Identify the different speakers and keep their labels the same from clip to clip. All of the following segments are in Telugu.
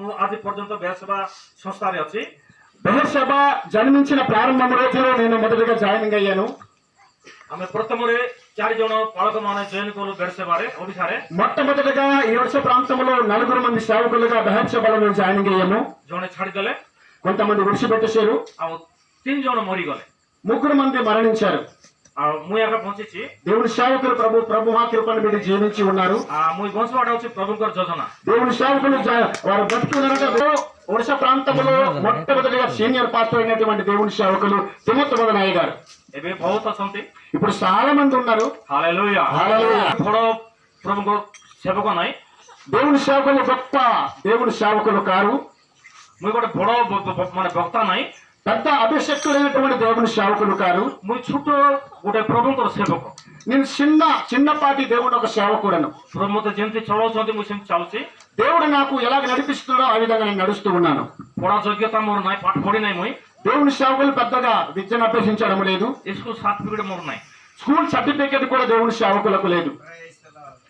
Speaker 1: ମୁଁ ଆଜି ପର୍ଯ୍ୟନ୍ତ ବେହେସେବା ସଂସ୍ଥାରେ ଅଛି
Speaker 2: బెహర్షబ జన్మించిన ప్రారంభం రోజులో నేను మొదటిగా జాయినింగ్ అయ్యాను
Speaker 1: ଆମେ ପ୍ରଥମରେ ଚାରି ଜଣ ପାଳକମାନେ ଜଏନ୍ କଲୁ ବେହେସେବାରେ ଓଡ଼ିଶାରେ
Speaker 2: మొట్టమొదటిగా ఈ వర్ష ప్రాంతంలో నలుగురు మంది సేవకులుగా బెహర్షబలో మేము జాయినింగ్ అయ్యాము
Speaker 1: ଜଣେ ଛାଡ଼ିଦେଲେ
Speaker 2: కొంతమంది విడిచిపెట్టేశారు
Speaker 1: ଆଉ ତିନି ଜଣ ମରିଗଲେ
Speaker 2: ముగ్గురు మంది మరణించారు
Speaker 1: ଆଉ ମୁଁ ଏକା ବଞ୍ଚିଛି
Speaker 2: దేవుని సేవకులు ప్రభు ప్రభు మా కృపను బిడ్డ జీవించి ఉన్నారు
Speaker 1: ଆଉ ମୁଁ ବଞ୍ଚିବାଟା ହେଉଛି ପ୍ରଭୁଙ୍କର ଯୋଜନା
Speaker 2: దేవుని సేవకులు జా- వారు బతుకున్నారంటే ఒడిశా ప్రాంతంలో మొట్టమొదటిగా సీనియర్ పాస్టర్ అయినటువంటి దేవుని సేవకులు తిమ్మత్తమద నాయ గారు
Speaker 1: ଏବେ ବହୁତ ଅଛନ୍ତି
Speaker 2: ఇప్పుడు చాలా మంది ఉన్నారు
Speaker 1: ହାଲେଲୁୟା
Speaker 2: ହାଲେଲୁୟା।
Speaker 1: ବଡ଼ ପ୍ରଭୁଙ୍କ ସେବକ ନାହିଁ
Speaker 2: దేవుని సేవకులు గొప్ప దేవుని సేవకులు కారు
Speaker 1: ମୁଁ ଗୋଟେ ବଡ଼ ବ- ବ- ମାନେ ବକ୍ତା ନାହିଁ
Speaker 2: పెద్ద అభిషక్తులైనటువంటి దేవుని సేవకులు కాదు
Speaker 1: మీ చుట్టూ ఉండే ప్రభుత్వ సేవకు
Speaker 2: నేను చిన్న చిన్నపాటి దేవుడు ఒక సేవకుడను.
Speaker 1: ప్రభుత్వ జంతి చదవచ్చు ముసి చదివి
Speaker 2: దేవుడు నాకు ఎలాగ నడిపిస్తున్నాడో ఆ విధంగా నేను నడుస్తూ ఉన్నాను.
Speaker 1: పొడా యోగ్యత మూడు నాయి పట్టుకోడినాయి
Speaker 2: దేవుని సేవకులు పెద్దగా విద్యను అభ్యసించడం లేదు.
Speaker 1: స్కూల్ సర్టిఫికేట్ మూడు
Speaker 2: స్కూల్ సర్టిఫికేట్ కూడా దేవుని సేవకులకు లేదు.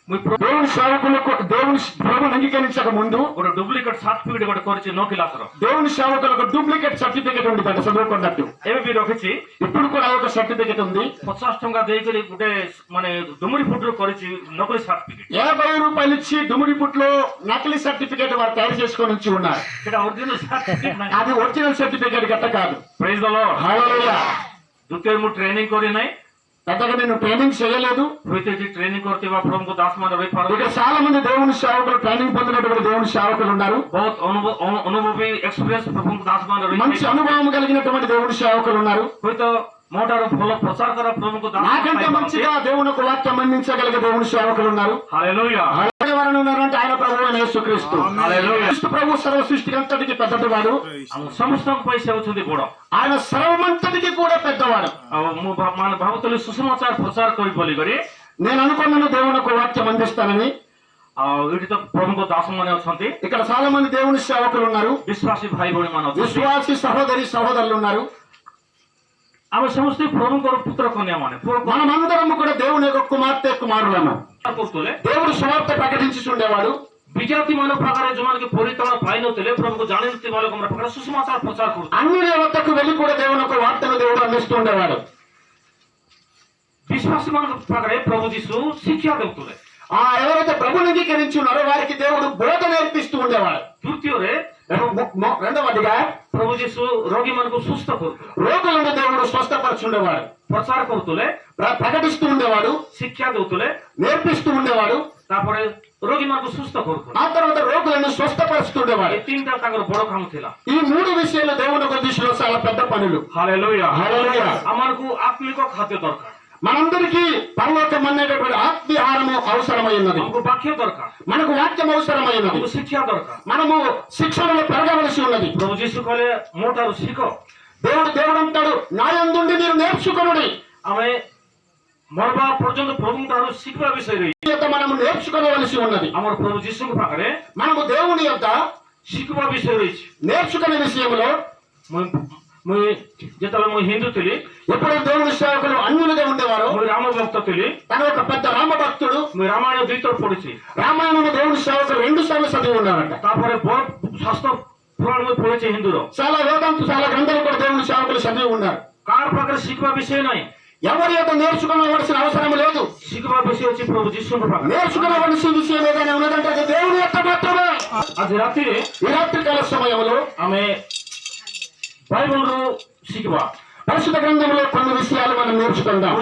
Speaker 2: దేవుని సేవకులకు దేవుని ప్రభుని అంగీకరించక ముందు
Speaker 1: ఒక డూప్లికేట్ సర్టిఫికేట్ కూడా కోరిచి నోకిల్ అవసరం
Speaker 2: దేవుని సేవకులకు డూప్లికేట్ సర్టిఫికేట్ ఉంది దాన్ని చదువుకున్నట్టు.
Speaker 1: ఏమి మీరు ఒకటి?
Speaker 2: ఇప్పుడు కూడా ఒక సర్టిఫికేట్ ఉంది.
Speaker 1: పచాష్టంగా దేకలి గుటే మన దుమ్ముడి పుట్లు కొరిచి నకిలీ సర్టిఫికేట్
Speaker 2: యాభై రూపాయలు ఇచ్చి దుమ్ముడి పుట్లో నకిలీ సర్టిఫికేట్ వారు తయారు చేసుకొని ఉంచి ఉన్నారు?
Speaker 1: ఇక్కడ ఒరిజినల్ సర్టిఫికేట్
Speaker 2: అది ఒరిజినల్ సర్టిఫికేట్ గట్ట కాదు.
Speaker 1: ప్రైజ్ ట్రైనింగ్ కోరినాయి.
Speaker 2: అంతగా నేను ట్రైనింగ్ చేయలేదు.
Speaker 1: ట్రైనింగ్ కొరత ఇవ్వ ప్రముఖ
Speaker 2: ఇక్కడ చాలా మంది దేవుని సేవకులు ట్రైనింగ్ పొందినటువంటి దేవుని సేవకులు ఉన్నారు.
Speaker 1: అనుభవి ఎక్స్పీరియన్స్ ప్రముఖ దాసమాన
Speaker 2: మంచి అనుభవం కలిగినటువంటి దేవుని సేవకులు ఉన్నారు.
Speaker 1: మోటారు పొల ప్రముఖ
Speaker 2: నాకంటే మంచిగా దేవుని వాక్యం అందించగలిగే దేవుని సేవకులు ఉన్నారు. వారిని ఉన్నటువంటి ఆయన ప్రభు అనే యేసుక్రీస్తు ప్రభు సర్వ సృష్టికి అంతటికి
Speaker 1: పెద్దవాడు సమస్తం పోయి సేవచుంది కూడా.
Speaker 2: ఆయన సర్వమంతటికి కూడా పెద్దవాడు.
Speaker 1: మన భక్తులు సుసమాచార ప్రచార కవి పొలిగొరి
Speaker 2: నేను అనుకున్నాను దేవునికి వాక్యం అందిస్తానని.
Speaker 1: వీటితో ప్రముఖ దాసమని వస్తుంది.
Speaker 2: ఇక్కడ చాలా మంది దేవుని సేవకులు ఉన్నారు.
Speaker 1: విశ్వాసి భాయి మన
Speaker 2: విశ్వాసి సహోదరి సహోదరులు ఉన్నారు.
Speaker 1: ఆమె సంస్థ పూర్వం పుత్ర కొనేమని
Speaker 2: మనమందరము కూడా దేవుని యొక్క కుమార్తె కుమారులను దేవుడు సువార్త ప్రకటించి ఉండేవాడు
Speaker 1: విజాతి మన ప్రకార యజమానికి పూరితమైన ప్రయాణతులే ప్రభుకు వాళ్ళకు మన ప్రకారం సుసమాచార ప్రచారం
Speaker 2: అన్ని దేవతకు వెళ్ళి కూడా దేవుని యొక్క వార్తను దేవుడు అందిస్తూ ఉండేవాడు
Speaker 1: విశ్వాసం మానవ ప్రకారే ప్రభు తీసు శిక్ష దొరుకుతుంది
Speaker 2: ఆ ఎవరైతే ప్రభుని అంగీకరించి వారికి దేవుడు బోధ నేర్పిస్తూ ఉండేవాడు. తృతీయులే రెండవదిగా
Speaker 1: ప్రభుజీ రోగి మనకు సుస్థకు
Speaker 2: రోగులను దేవుడు స్వస్థపరచుండేవాడు. ప్రచారకవుతులే ప్రకటిస్తూ ఉండేవాడు.
Speaker 1: శిక్షాదూతులే
Speaker 2: నేర్పిస్తూ ఉండేవాడు.
Speaker 1: তারপরে రోగి మనకు సుస్థ করতো
Speaker 2: ఆ తర్వాత రోగులను స్వస్థపరుస్తుండేవాడు
Speaker 1: తింటా తగ్గ బొడ
Speaker 2: ఈ మూడు విషయాలు దేవుని దృష్టిలో చాలా పెద్ద పనులు.
Speaker 1: హల్లెలూయా.
Speaker 2: హల్లెలూయా.
Speaker 1: మనకు ఆత్మిక ఖాద్య దొరకాలి.
Speaker 2: మనందరికీ పరలోకం అనేటటువంటి ఆత్మీహారము
Speaker 1: అవసరమైనది.
Speaker 2: మనకు వాక్యం అవసరమైనది.
Speaker 1: శిక్ష దొరక
Speaker 2: మనము శిక్షణలో పెరగవలసి ఉన్నది.
Speaker 1: నువ్వు మోటారు శిఖో
Speaker 2: దేవుడు దేవుడు అంటాడు నాయందుండి మీరు నేర్చుకునుడి.
Speaker 1: ఆమె మరొక పర్యంత
Speaker 2: ప్రభు తాను మనము నేర్చుకోవలసి ఉన్నది.
Speaker 1: అమరు ప్రభు జీసుకు
Speaker 2: మనము దేవుని యొక్క
Speaker 1: శిఖర
Speaker 2: నేర్చుకునే విషయంలో
Speaker 1: ఇతరులు హిందుతులు.
Speaker 2: ఎప్పుడు దేవుడు సేవకులు అన్యులుగా ఉండేవారు?
Speaker 1: రామ భక్తులు
Speaker 2: తన ఒక పెద్ద రామ భక్తుడు
Speaker 1: మీ రామాయణ దీతో పొడిచి.
Speaker 2: రామాయణ దేవుడు సేవకులు రెండు సార్లు చదివి ఉన్నారంట.
Speaker 1: కాబట్టి శాస్త్రం పురాణము పొడిచి హిందులో
Speaker 2: చాలా వేదాంత చాలా గ్రంథాలు కూడా దేవుని సేవకులు చదివి ఉన్నారు.
Speaker 1: కార్ ప్రకారం
Speaker 2: ఎవరి యొక్క నేర్చుకోవలసిన అవసరం లేదు.
Speaker 1: శిఖ విషయం ప్రభు తీసుకుంటున్నాం
Speaker 2: నేర్చుకోవలసిన విషయం ఏదైనా ఉన్నదంటే అది దేవుని యొక్క మాత్రమే.
Speaker 1: అది రాత్రి.
Speaker 2: ఈ రాత్రి కాల సమయంలో
Speaker 1: ఆమె బైబిల్లో శిఖివా
Speaker 2: పరిశుద్ధ గ్రంథంలో కొన్ని విషయాలు మనం నేర్చుకుందాం.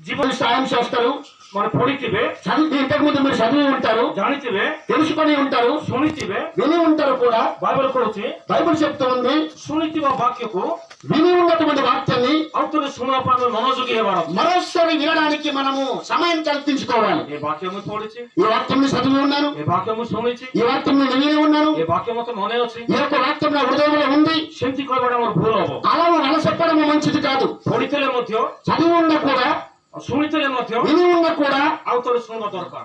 Speaker 2: జీవన సాయం చేస్తారు.
Speaker 1: మన పొడితివే
Speaker 2: చదివి ఇంతకు ముందు మీరు చదివి ఉంటారు.
Speaker 1: జానితివే
Speaker 2: తెలుసుకొని ఉంటారు.
Speaker 1: సునితివే
Speaker 2: విని ఉంటారు కూడా.
Speaker 1: బైబిల్ కొడుచి
Speaker 2: బైబిల్ చెప్తూ ఉంది.
Speaker 1: సునితివ వాక్యకు
Speaker 2: విని ఉన్నటువంటి వాక్యాన్ని
Speaker 1: భక్తుడు సుమపాలు మనోజుకి
Speaker 2: మరోసారి వినడానికి మనము సమయం కల్పించుకోవాలి.
Speaker 1: ఏ వాక్యము చూడొచ్చి
Speaker 2: ఈ వాక్యం చదివి ఉన్నాను.
Speaker 1: ఏ వాక్యము శోణించి
Speaker 2: ఈ వాక్యం నిలిగి ఉన్నాను.
Speaker 1: ఏ వాక్యం వాక్యముతో మౌనే వచ్చి?
Speaker 2: ఈ యొక్క వాక్యం నా హృదయంలో ఉంది.
Speaker 1: శక్తి కొలబడం
Speaker 2: భూల నెల చెప్పడము మంచిది కాదు.
Speaker 1: పొడితల మధ్య?
Speaker 2: చదివి ఉన్న కూడా కూడా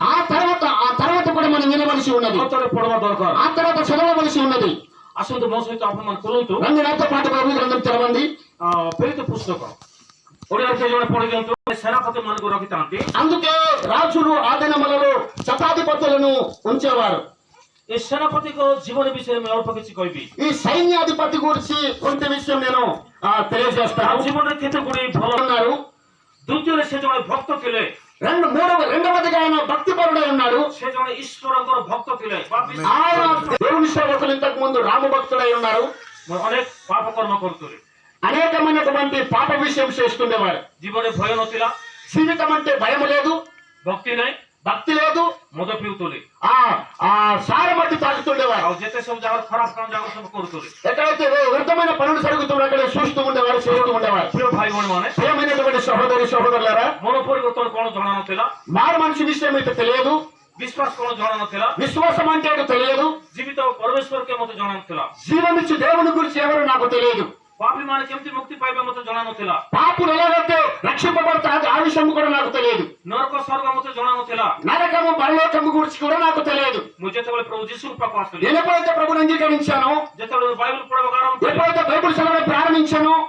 Speaker 2: ఆ తర్వాత ఆ తర్వాత కూడా మనం వినవలసి ఉన్నది. ఆ తర్వాత చదవవలసి ఉన్నది.
Speaker 1: అసంత మోసం అపమాన
Speaker 2: కులంతో రంగనాథ పాట బాబు గ్రంథం తెరవండి
Speaker 1: పేద పుస్తకం సేనాపతి మనకు రొక్కుతాంది
Speaker 2: అందుకే రాజులు ఆధీనములలో శతాధిపతులను ఉంచేవారు
Speaker 1: ఈ సేనాపతి జీవన విషయం ఎవరి గురించి కవి
Speaker 2: ఈ సైన్యాధిపతి గురించి కొంత విషయం నేను తెలియజేస్తాను
Speaker 1: జీవన కింద కూడా భలో
Speaker 2: ఉన్నారు
Speaker 1: ద్వితీయ భక్తులే
Speaker 2: రెండు మూడవ రెండవదిగా ఆయన
Speaker 1: భక్తి పరుడై ఉన్నాడు ఈశ్వరంతో భక్త
Speaker 2: ఆయన దేవుని సేవకులు ఇంతకు ముందు రామ భక్తులై ఉన్నారు.
Speaker 1: অনেক పాప కర్మ కొడుతురు
Speaker 2: అనేకమైనటువంటి పాప విషయం చేస్తుండేవారు.
Speaker 1: జీవన భయం వచ్చిలా
Speaker 2: జీవితం అంటే భయం లేదు.
Speaker 1: భక్తి
Speaker 2: భక్తి లేదు.
Speaker 1: మద పీవుతుంది
Speaker 2: ఆ ఆ సారమట్టి తాగుతుండేవారు
Speaker 1: జతే సబ్ జాగర్ ఖరాబ్ కాం జాగర్ సబ్ కొడుతురు
Speaker 2: ఎక్కడైతే విరుద్ధమైన పనులు జరుగుతున్నారు అక్కడ చూస్తూ ఉండేవారు చేస్తూ ఉండేవారు.
Speaker 1: ప్రియ భాయి ಪ್ರಿಯ
Speaker 2: విశ్వాసం అంటే తెలియదు.
Speaker 1: జీవితం పరమేశ్వరకే మొత్తం జోడనోతిಲ್ಲ జీవం
Speaker 2: ఇచ్చి దేవుని గురించి ఎవరు నాకు తెలియదు.
Speaker 1: పాపి మనకి ఎంతి ముక్తి పైపే మొత్తం జోడనోతిಲ್ಲ
Speaker 2: పాపులు ఎలాగైతే రక్షింపబడతారు ఆ విషయం కూడా నాకు తెలియదు.
Speaker 1: నరక స్వర్గం మొత్తం జోడనోతిల్ల
Speaker 2: నరకము పరలోకము గురించి కూడా నాకు తెలియదు.
Speaker 1: ముజతవల ప్రభు జీసు ఉపకాసం
Speaker 2: నేను ఎప్పుడైతే ప్రభుని అంగీకరించానో
Speaker 1: జతవల బైబిల్ ప్రకారం
Speaker 2: ఎప్పుడైతే బైబిల్ చదవడం ప్రారంభించానో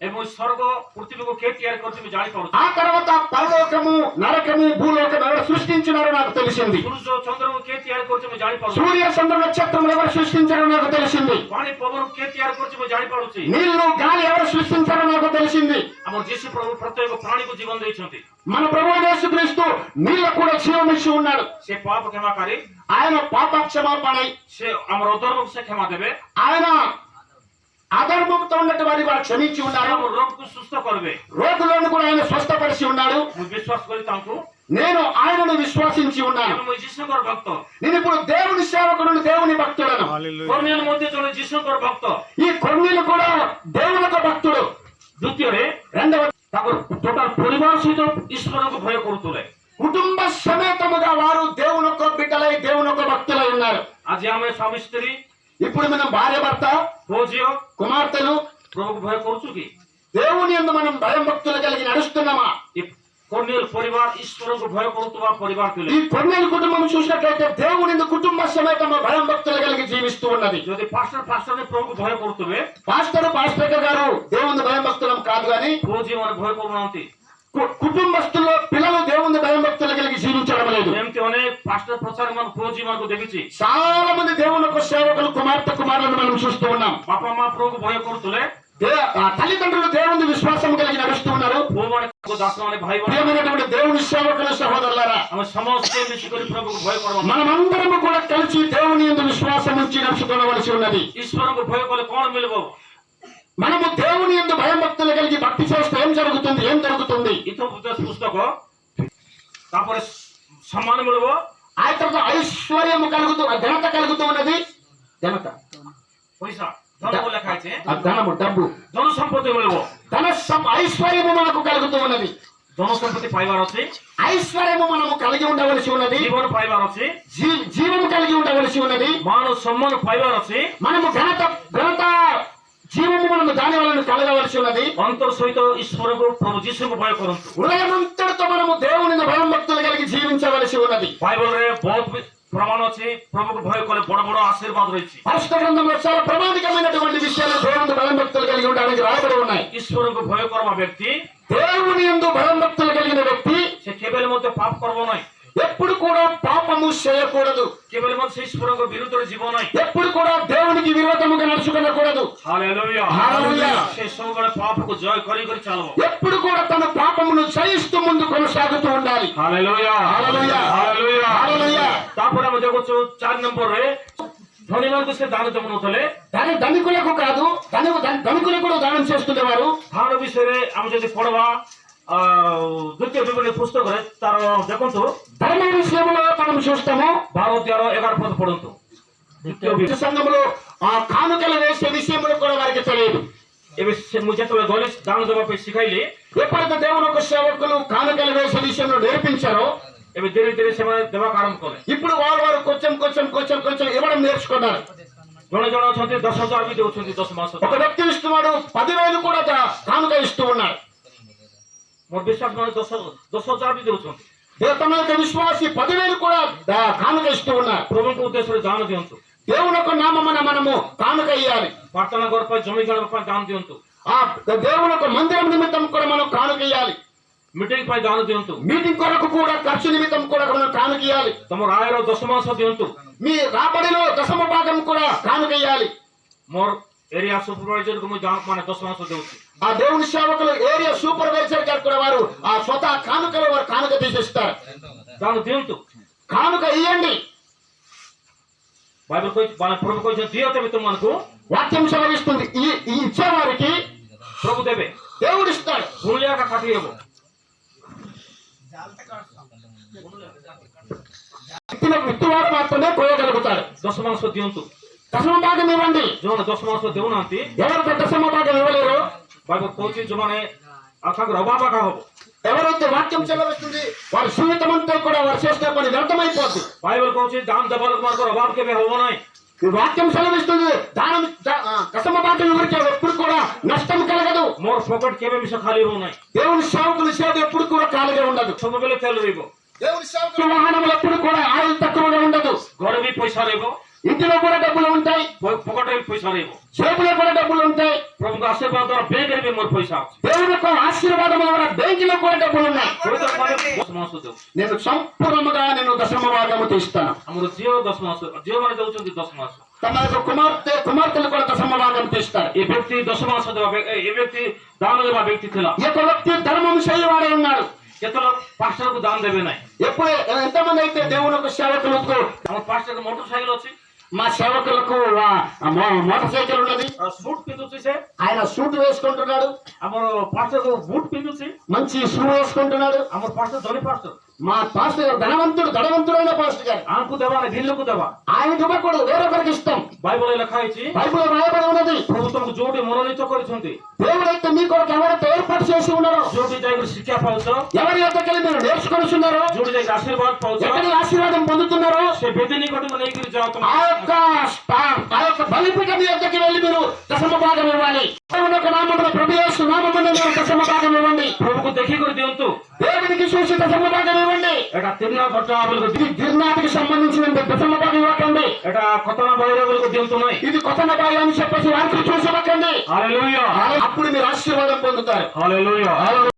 Speaker 1: ଏବଂ ସ୍ୱର୍ଗ ପୃଥିବୀକୁ କିଏ ତିଆରି କରିଛି ମୁଁ ଜାଣିପାରୁଛି
Speaker 2: ఆ తర్వాత పరలోకము నరకము భూలోకము ఎవరు సృష్టించినారో నాకు తెలిసింది
Speaker 1: ସୂର୍ଯ୍ୟ ଚନ୍ଦ୍ରକୁ କିଏ ତିଆରି କରିଛି ମୁଁ ଜାଣିପାରୁଛି
Speaker 2: సూర్య చంద్ర నక్షత్రం ఎవరు సృష్టించారో నాకు తెలిసింది
Speaker 1: ପାଣି ପବନକୁ କିଏ ତିଆରି କରିଛି ମୁଁ ଜାଣିପାରୁଛି
Speaker 2: నీళ్లు గాలి ఎవరు సృష్టించారో నాకు తెలిసింది
Speaker 1: ଆମର ଯୀଶୁ ପ୍ରଭୁ ପ୍ରତ୍ୟେକ ପ୍ରାଣୀକୁ ଜୀବନ ଦେଇଛନ୍ତି
Speaker 2: మన ప్రభు యేసుక్రీస్తు నీళ్ళ కూడా జీవమిచ్చి ఉన్నాడు
Speaker 1: ସେ ପାପ କ୍ଷମାକାରୀ
Speaker 2: ఆయన పాప క్షమాపణ
Speaker 1: ସେ ଆମର ଅଧର୍ମକୁ ସେ କ୍ଷମା ଦେବେ
Speaker 2: ఆయన అధర్మంతో ఉన్నటువంటి వారు క్షమించి ఉన్నారు.
Speaker 1: రోగుకు
Speaker 2: రోగులను కూడా ఆయన స్వస్థపరిచి ఉన్నాడు.
Speaker 1: విశ్వాస కొరితాంకు
Speaker 2: నేను ఆయనను విశ్వసించి ఉన్నాను. నేను ఇప్పుడు దేవుని సేవకుడు దేవుని భక్తుడను.
Speaker 1: కొర్నీలు ముందు జీశ్వర
Speaker 2: ఈ కొర్నీలు కూడా దేవుని భక్తుడు.
Speaker 1: ద్వితీయుడే. టోటల్ పరివార సహితం ఈశ్వరుకు భయపడుతున్నాయి
Speaker 2: కుటుంబ సమేతముగా వారు దేవుని యొక్క బిడ్డలై దేవుని భక్తులై ఉన్నారు.
Speaker 1: అది ఆమె స్వామి
Speaker 2: ఇప్పుడు మనం భార్య భర్త
Speaker 1: కుమార్తెను భయపడుచుకి
Speaker 2: దేవుని ఎందు మనం భయం భక్తులు కలిగి నడుస్తున్నామా?
Speaker 1: కొన్నేలు పరివార్
Speaker 2: ఈ కొన్నేలు కుటుంబం చూసినట్లయితే దేవుని కుటుంబ సమేతంగా భయం భక్తులు కలిగి జీవిస్తూ ఉన్నది. పాస్టర్ పాస్టర్ గారు దేవుని భయం భక్తులం కాదు కానీ భయపడుతున్నాం కుటుంబస్తుల్లో పిల్లలు దేవుని భయభక్తులు కలిగి జీవించడం లేదు. చాలా మంది దేవుని యొక్క సేవకులు కుమార్తె కుమారులను మనం చూస్తూ ఉన్నాం. పాప భయపడుతులే తల్లిదండ్రులు దేవుని విశ్వాసం కలిగి నడుస్తూ ఉన్నారు. దేవుని సేవకులు సహోదరులారా మనమందరము కూడా కలిసి దేవుని విశ్వాసం నుంచి నడుచుకోవలసి ఉన్నది.
Speaker 1: ఈశ్వరకు భయపడే కోణం
Speaker 2: మనము దేవుని ఎందు భయం భక్తులు కలిగి భక్తి చేస్తే ఏం జరుగుతుంది? ఏం జరుగుతుంది?
Speaker 1: ఇతర పుస్తకం కాకపోతే సమానములు
Speaker 2: ఆ తర్వాత ఐశ్వర్యం కలుగుతూ ఘనత కలుగుతూ ఉన్నది? ఘనత. ధనము డబ్బు.
Speaker 1: ధన సంపత్తి
Speaker 2: ధన ఐశ్వర్యము మనకు కలుగుతూ ఉన్నది.
Speaker 1: ధన సంపత్తి పైవారు
Speaker 2: ఐశ్వర్యము మనము కలిగి ఉండవలసి ఉన్నది.
Speaker 1: జీవన
Speaker 2: పైవారు వచ్చి? కలిగి ఉండవలసి ఉన్నది.
Speaker 1: మానవ సొమ్మను పైవారు
Speaker 2: మనము ఘనత ఘనత ಜೀವವನ್ನು ನಮ್ಮ ದಾನಗಳನ್ನು
Speaker 1: ಕಳೆದವರಿಸುವುದೇ ಅಂತರ್ ಸಹಿತ ಈಶ್ವರವು ప్రభు যীশুకు భయపడంతు
Speaker 2: హృదయమంతటితో మనము దేవుని భయం భక్తులు కలిగి జీవించవలసి ఉన్నది
Speaker 1: బైబిల్ రే బోత్ ప్రమాణం వచ్చి ప్రభుకు భయం కొలి బొడ బొడ ఆశీర్వాదం ఇచ్చి
Speaker 2: పరిశుద్ధ గ్రంథంలో చాలా ప్రమాణికమైనటువంటి విషయాలు దేవుని భయం భక్తులు కలిగి ఉండడానికి రాబడి ఉన్నాయి
Speaker 1: ఈశ్వరుకు భయకరం ఆ వ్యక్తి
Speaker 2: దేవుని ఎందు భయం భక్తులు కలిగిన వ్యక్తి
Speaker 1: সে কেবলের মধ্যে পাপ করব নয়
Speaker 2: ఎప్పుడు కూడా పాపము చేయకూడదు
Speaker 1: కేవలం శిష్పురంగ విరుద్ధుడు జీవనం
Speaker 2: ఎప్పుడు కూడా దేవునికి విరోధముగా నడుచుకునకూడదు
Speaker 1: శిష్యుడు పాపకు జయ కొరి కొరి చాలవు
Speaker 2: ఎప్పుడు కూడా తన పాపమును జయిస్తూ ముందు కొనసాగుతూ ఉండాలి
Speaker 1: హల్లెలూయా
Speaker 2: హల్లెలూయా
Speaker 1: హల్లెలూయా
Speaker 2: హల్లెలూయా
Speaker 1: తాపడ మధ్య కూర్చో చార్ నంబర్ రే ధనిలకు దానతము నూతలే
Speaker 2: దాని ధనికులకు కాదు ధనికులకు కూడా దానం చేస్తుండేవారు
Speaker 1: దాన విషయరే ఆమె చేసి పొడవా ద్వితీయ విభజన పుస్తకం తన దెక్కంతు
Speaker 2: ధర్మ విషయంలో మనం చూస్తాము
Speaker 1: భావోద్యాలో ఎగర్
Speaker 2: పొందు
Speaker 1: పొడుతూ
Speaker 2: సంఘంలో ఆ కానుకలు వేసే విషయంలో కూడా వారికి తెలియదు
Speaker 1: ఇవి ముజతలు గోలి దాన దెబ్బపై శిఖైలి
Speaker 2: ఎప్పుడైతే దేవుని యొక్క సేవకులు కానుకలు వేసే విషయంలో నేర్పించారో
Speaker 1: ఇవి ధీరే ధీరే దివాకారం
Speaker 2: ఇప్పుడు వారు వారు కొంచెం కొంచెం కొంచెం కొంచెం ఇవ్వడం నేర్చుకున్నారు
Speaker 1: జోడ జోడ దశ దశ దశ మాసం
Speaker 2: ఒక వ్యక్తి ఇస్తున్నాడు పదివేలు కూడా కానుక ఇస్తూ
Speaker 1: ఉన్నారు మా బిషప్ గారు దశ దశోచాపి
Speaker 2: తిరుగుతుంది దేవతమైన విశ్వాసి పదివేలు కూడా కానుక ఇస్తూ ఉన్నారు.
Speaker 1: ప్రభుత్వ ఉద్దేశుడు దాన దేవంతు
Speaker 2: దేవుని యొక్క నామమున మనము కానుక
Speaker 1: ఇయ్యాలి. పట్టణ గొడప జమిగల గొడప దాన దేవంతు
Speaker 2: ఆ దేవుని యొక్క మందిరం నిమిత్తం కూడా మనం కానుక ఇయ్యాలి.
Speaker 1: మీటింగ్ పై దాన దేవంతు
Speaker 2: మీటింగ్ కొరకు కూడా ఖర్చు నిమిత్తం కూడా మనం కానుక
Speaker 1: ఇయ్యాలి. తమ రాయలో దశమాస దేవంతు
Speaker 2: మీ రాబడిలో దశమ భాగం కూడా
Speaker 1: కానుక ఇయ్యాలి. మోర్ ఏరియా సూపర్వైజర్కు మన దోషమాసు దేవుడు
Speaker 2: ఆ దేవుని సేవకులు ఏరియా సూపర్వైజర్ గారు కూడా వారు ఆ స్వత కానుకలు వారు కానుక తీసిస్తారు.
Speaker 1: దాని దేవుడు
Speaker 2: కానుక ఇవ్వండి
Speaker 1: బైబిల్ మన ప్రభు కొంచెం దీయతమితం మనకు.
Speaker 2: వాక్యం సెలవిస్తుంది. ఈ ఇచ్చేవారికి
Speaker 1: ప్రభు దేవే.
Speaker 2: దేవుడు ఇస్తాడు
Speaker 1: గురులేక
Speaker 2: కథయము విత్తువాడు మాత్రమే పోయగలుగుతాడు.
Speaker 1: దశమాసు దేవుడు
Speaker 2: దశమ భాగం ఇవ్వండి.
Speaker 1: జోన దశమాస దేవునాంతి.
Speaker 2: ఎవరు దశమ భాగం ఇవ్వలేరు?
Speaker 1: బాబు కోచి జోనే అక్కడ రబాబా కావు
Speaker 2: ఎవరైతే వాక్యం చెల్లవిస్తుంది వారి జీవితం అంతా కూడా వారి చేస్తే కొన్ని వ్యర్థమైపోద్ది.
Speaker 1: బైబిల్ కోచి దాన్ దబాలకు మనకు రబాబ్కి హోనాయి
Speaker 2: ఈ వాక్యం సెలవిస్తుంది దానం కసమపాటు ఎవరికి ఎప్పుడు కూడా నష్టం కలగదు.
Speaker 1: మోర్ పొగట్ కేవే విష ఖాళీ ఉన్నాయి
Speaker 2: దేవుని సేవకులు సేవ ఎప్పుడు కూడా ఖాళీగా ఉండదు.
Speaker 1: సొమ్ము తెలియదు
Speaker 2: దేవుని సేవకుల వాహనములు ఎప్పుడు కూడా ఆయుధ తక్కువగా ఉండదు.
Speaker 1: గొడవి పైసా రేపు
Speaker 2: ఇంటిలో కూడా డబ్బులు ఉంటాయి
Speaker 1: పొగటే పైసా
Speaker 2: చేపలో కూడా డబ్బులు ఉంటాయి
Speaker 1: ప్రభు ఆశీర్వాదం ద్వారా బ్యాంకులకి మూడు పైసా
Speaker 2: దేవుని యొక్క ఆశీర్వాదం ద్వారా బ్యాంకులో కూడా డబ్బులు ఉన్నాయి నేను సంపూర్ణంగా నేను దశమ భాగము తీస్తాను
Speaker 1: అమరు జీవ దశమాసు జీవన చదువుతుంది దశమాసు
Speaker 2: తమ యొక్క కుమార్తె కుమార్తెలు కూడా దశమ భాగం తీస్తారు
Speaker 1: ఈ వ్యక్తి దశమాసు ఈ వ్యక్తి దానవ వ్యక్తి తెల
Speaker 2: ఈ యొక్క వ్యక్తి ధర్మం చేయవాడే ఉన్నాడు
Speaker 1: ఇతరులు పాస్టర్కు దానం దేవే
Speaker 2: ఎప్పుడు ఎంతమంది అయితే దేవుని యొక్క సేవకులకు
Speaker 1: పాస్టర్ మోటార్ సైకిల్ వచ్చి
Speaker 2: మా సేవకులకు మోటార్ సైకిల్ ఉన్నది.
Speaker 1: సూట్ పిందుసి
Speaker 2: ఆయన సూట్ వేసుకుంటున్నాడు.
Speaker 1: అమరు పాస్టర్ బూట్ పిందుసి
Speaker 2: మంచి షూ వేసుకుంటున్నాడు.
Speaker 1: అమరు పాస్టర్ ధోని పాస్టర్.
Speaker 2: మా పాస్టర్ గారు ధనవంతుడు ధనవంతుడైన పాస్టర్ గారు.
Speaker 1: ఆకు దవా వీళ్ళకు దవా
Speaker 2: ఆయనకి ఇవ్వకూడదు వేరొకరికి ఇష్టం.
Speaker 1: బైబుల్ లెక్క ఇచ్చి
Speaker 2: బైబిల్ రాయబడి ఉన్నది.
Speaker 1: ప్రభుత్వం జోటి మనోనీత దేవుడు
Speaker 2: అయితే మీ కొరకు ఎవరైతే ఏర్పాటు చేసి ఉన్నారో
Speaker 1: జోటి దగ్గర శిక్షా పౌచు.
Speaker 2: ఎవరి యొక్కకి మీరు నేర్చుకొని
Speaker 1: ఉన్నారో జోటి దగ్గర ఆశీర్వాదం పౌచు.
Speaker 2: ఎక్కడ ఆశీర్వాదం పొందుతున్నారో ఆ యొక్క స్టార్ బలిపీఠ యొక్కకి వెళ్ళి మీరు దశమ భాగం ఇవ్వాలి ఒక నామంలో ప్రభుయేసు మీరు దశమ భాగం ఇవ్వండి
Speaker 1: ప్రభుకు దక్కికుడు
Speaker 2: దేవుడికి చూసి దశమ భాగం ఇవ్వండి తిరునాథకి సంబంధించిన దశమ భాగం ఇవ్వకండి
Speaker 1: కొత్త బౌరవులకు దిగుతున్నాయి
Speaker 2: ఇది కొత్త అని చెప్పేసి వారికి చూసి ఇవ్వకండి అప్పుడు మీరు ఆశీర్వాదం పొందుతారు